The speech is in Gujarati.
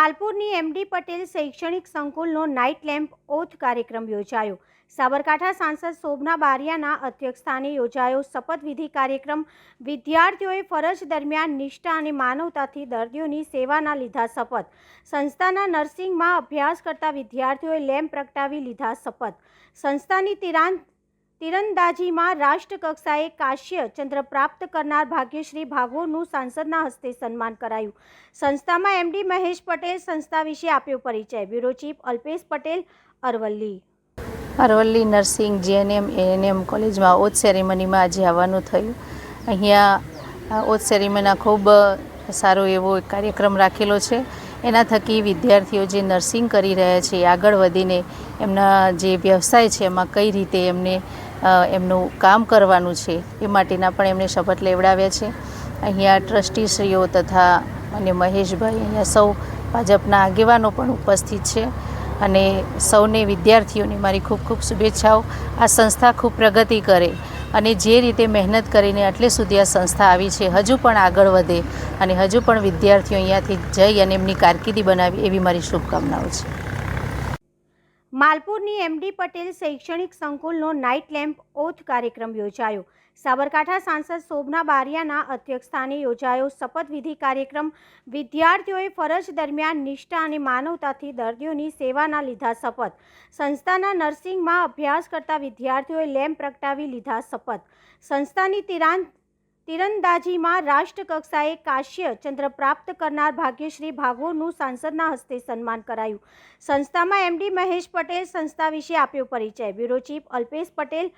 માલપુરની એમડી પટેલ શૈક્ષણિક સંકુલનો નાઇટ લેમ્પ ઓથ કાર્યક્રમ યોજાયો. સાબરકાંઠા સાંસદ શોભના બારિયાના અધ્યક્ષસ્થાને યોજાયો શપથવિધિ કાર્યક્રમ. વિદ્યાર્થીઓએ ફરજ દરમિયાન નિષ્ઠા અને માનવતાથી દર્દીઓની સેવાના લીધા શપથ. સંસ્થાના નર્સિંગમાં અભ્યાસ કરતા વિદ્યાર્થીઓએ લેમ્પ પ્રગટાવી લીધા શપથ. સંસ્થાની તિરાંત તીરંદાજીમાં રાષ્ટ્રકક્ષાએ કાશ્ય ચંદ્ર પ્રાપ્ત કરનાર ભાગ્યશ્રી ભાગોનું સાંસદના હસ્તે સન્માન કરાયું. સંસ્થામાં એમડી મહેશ પટેલ સંસ્થા વિશે આપ્યો પરિચય. Bureau chief Alpesh Patel, Aravalli. Aravalli nursing GNM, ANM કોલેજમાં ઓથ સેરેમનીમાં આજે આવવાનું થયું. અહીંયા ઓથ સેરેમનીના ખૂબ સારો એવો કાર્યક્રમ રાખેલો છે. એના થકી વિદ્યાર્થીઓ જે નર્સિંગ કરી રહ્યા છે આગળ વધીને એમના જે વ્યવસાય છે, એમાં કઈ રીતે એમને એમનું કામ કરવાનું છે, એ માટેના પણ એમને શપથ લેવડાવ્યા છે. અહીંયા ટ્રસ્ટીશ્રીઓ તથા અને મહેશભાઈ અહીંયા સૌ ભાજપના આગેવાનો પણ ઉપસ્થિત છે અને સૌને વિદ્યાર્થીઓને મારી ખૂબ ખૂબ શુભેચ્છાઓ. આ સંસ્થા ખૂબ પ્રગતિ કરે અને જે રીતે મહેનત કરીને આટલે સુધી આ સંસ્થા આવી છે, હજુ પણ આગળ વધે અને હજુ પણ વિદ્યાર્થીઓ અહીંયાથી જઈ અને એમની કારકિર્દી બનાવી એવી મારી શુભકામનાઓ છે. માલપુરની એમડી પટેલ શૈક્ષણિક સંકુલનો નાઇટ લેમ્પ ઓથ કાર્યક્રમ યોજાયો. સાબરકાંઠા સાંસદ શોભના બારિયાના અધ્યક્ષસ્થાને યોજાયો શપથવિધિ કાર્યક્રમ. વિદ્યાર્થીઓએ ફરજ દરમિયાન નિષ્ઠા અને માનવતાથી દર્દીઓની સેવાના લીધા શપથ. સંસ્થાના નર્સિંગમાં અભ્યાસ કરતા વિદ્યાર્થીઓએ લેમ્પ પ્રગટાવી લીધા શપથ. સંસ્થાની તિરાંત તીરંદાજીમાં રાષ્ટ્રકક્ષાએ કાશ્ય ચંદ્ર પ્રાપ્ત કરનાર ભાગ્યશ્રી ભાગોનું સાંસદના હસ્તે સન્માન કરાયું. સંસ્થામાં એમડી મહેશ પટેલ સંસ્થા વિશે આપ્યો પરિચય. Bureau chief Alpesh Patel